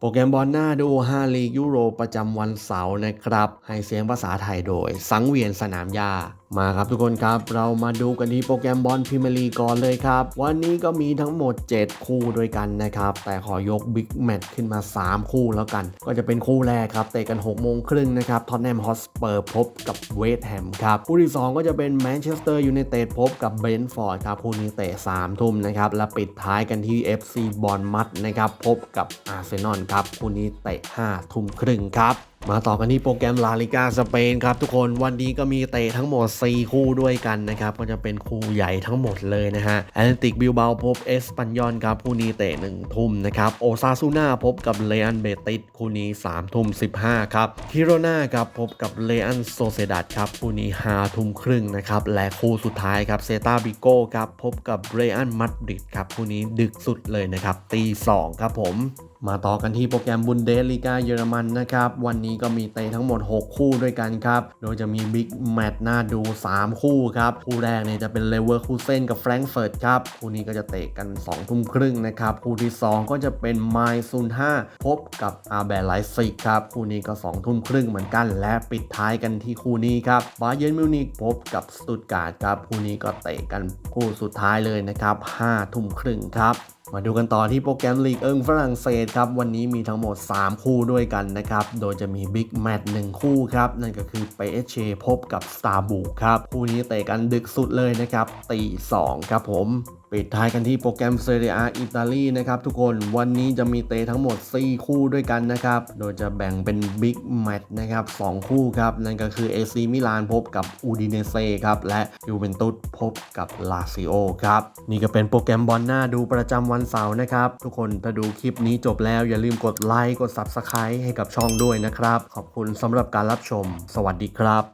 โปรแกรมบอลหน้าดู5ลีกยุโรปประจำวันเสาร์นะครับ ให้เสียงภาษาไทยโดย สังเวียนสนามหญ้ามาครับทุกคนครับเรามาดูกันที่โปรแกรมบอลพรีเมียร์ลีกก่อนเลยครับ วันนี้ก็มีทั้งหมด 7 คู่ด้วยกันนะครับ แต่ขอยกบิ๊กแมตช์ขึ้นมา 3 คู่แล้วกัน ก็จะเป็นคู่แรกครับ เตะกัน6โมงครึ่งนะครับท็อตแนมฮอสเปอร์พบกับเวสต์แฮมครับ คู่ที่ 2 ก็จะเป็นแมนเชสเตอร์ยูไนเต็ดพบกับเบรนท์ฟอร์ดครับคู่นี้เตะ3ทุ่มนะครับ และปิดท้ายกันที่ FC บอลมัดนะครับพบกับอาร์เซนอลครับคู่นี้เตะ5ทุ่มครึ่งครับ มาต่อกันที่โปรแกรมลาลิกาสเปนครับทุกคนวันนี้ก็มีเตะทั้งหมด 4 คู่ด้วยกันนะครับ ก็จะเป็นคู่ใหญ่ทั้งหมดเลยนะฮะแอตเลติกบิลเบาพบเอสปันยอนครับ คู่นี้เตะ1ทุ่มนะครับโอซาซูน่าพบกับเลอันเบติสคู่นี้3ทุ่ม15 ครับทิโรนาครับพบกับเลอันโซเซดัดครับคู่นี้5ทุ่มครึ่งนะครับและคู่สุดท้ายครับเซตาบิโก้ครับพบกับเรอันมัดริดครับคู่นี้ดึกสุดเลยนะครับตี2ครับผม มาต่อกันที่โปรแกรมบุนเดสลีกาเยอรมันนะครับ วันนี้ก็มีเตะทั้งหมด 6 คู่ด้วยกันครับ โดยจะมีบิ๊กแมตช์น่าดู 3 คู่ครับ คู่แรกเนี่ยจะเป็นเลเวอร์คูเซนกับแฟรงก์เฟิร์ตครับ คู่นี้ก็จะเตะกัน 2 ทุ่มครึ่งนะครับ คู่ที่ 2 ก็จะเป็นไมซุน5พบกับอาแบร์ไลซิกครับ คู่นี้ก็ 2 ทุ่มครึ่งเหมือนกัน และปิดท้ายกันที่คู่นี้ครับบาเยนมิวนิกพบกับสตุตการ์ดครับ คู่นี้ก็เตะกันคู่สุดท้ายเลยนะครับ5ทุ่มครึ่งครับ มาดูกันต่อที่โปรแกรมลีกเอิงฝรั่งเศสครับ วันนี้มีทั้งหมด 3 คู่ด้วยกันนะครับ โดยจะมีบิ๊กแมตช์1คู่ครับ นั่นก็คือเปเชพบกับสตาร์บูครับ คู่นี้เตะกันดึกสุดเลยนะครับตี2ครับผมปิดท้ายกันที่โปรแกรมเซเรียอิตาลีนะครับทุกคนวันนี้จะมีเตะทั้งหมด 4 คู่ด้วยกันนะครับ โดยจะแบ่งเป็นบิ๊กแมตช์นะครับ 2 คู่ครับ นั่นก็คือเอซีมิลานพบกับอูดิเนเซ่ครับ และยูเวนตุสพบกับลาซิโอครับ นี่ก็เป็นโปรแกรมบอลหน้าดูประจำวันเสาร์นะครับ ทุกคนถ้าดูคลิปนี้จบแล้วอย่าลืมกดไลค์กด Subscribe ให้กับช่องด้วยนะครับ ขอบคุณสำหรับการรับชม สวัสดีครับ